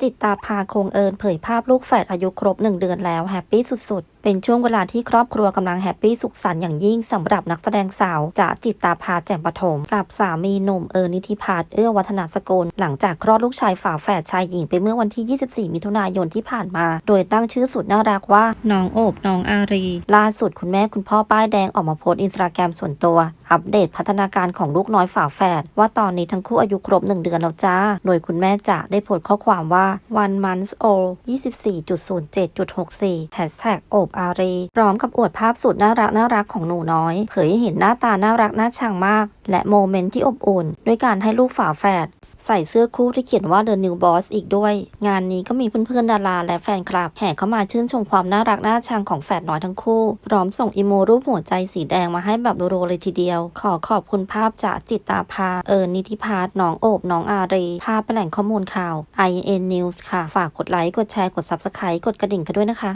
จิตตาภาคงเอิญเผยภาพลูกแฝดอายุครบหนึ่งเดือนแล้วแฮปปี้สุดๆ เป็นช่วงเวลาที่ครอบครัวกำลังแฮปปี้สุขสันต์อย่างยิ่งสำหรับนักแสดงสาวจ๋าจิตตาภาแจ่มปฐมกับสามีหนุ่มเอินิธิพัฒน์เอื้อวัฒนาสกุล หลังจากคลอดลูกชายฝาแฝดชายหญิงไปเมื่อวันที่ 24 มิถุนายนที่ผ่านมา โดยตั้งชื่อสุดน่ารักว่าน้องโอบน้องอารีล่าสุดคุณแม่คุณพ่อป้ายแดงออกมาโพสต์อินสตาแกรมส่วนตัว อัปเดตพัฒนาการของลูกน้อยฝาแฝดว่าตอนนี้ทั้งคู่อายุครบ 1 เดือนแล้วจ้า โดยคุณแม่จะได้โพสต์ข้อความว่า one month old 24.07.64 hashtag โอบอารีพร้อมกับอวดภาพสุดน่ารักน่ารักของหนูน้อย เผยให้เห็นหน้าตาน่ารักน่าชังมาก และโมเมนต์ที่อบอุ่น ด้วยการให้ลูกฝาแฝดใส่เสื้อคู่ที่เขียนว่า The New Boss อีกด้วย งานนี้ก็มีเพื่อนๆ ดาราและแฟนคลับ แห่เข้ามาชื่นชมความน่ารักน่าชังของแฝดน้อยทั้งคู่ พร้อมส่งอีโมรูปหัวใจสีแดงมาให้แบบรัวๆเลยทีเดียว ขอขอบคุณภาพจากจิตตาภา เอิญนิติพาสน้องโอบ น้องอารี ภาพเป็นแหล่งข้อมูลข่าว IN News ค่ะ ฝากกดไลค์ กดแชร์ กด Subscribe กดกระดิ่งกันด้วยนะคะ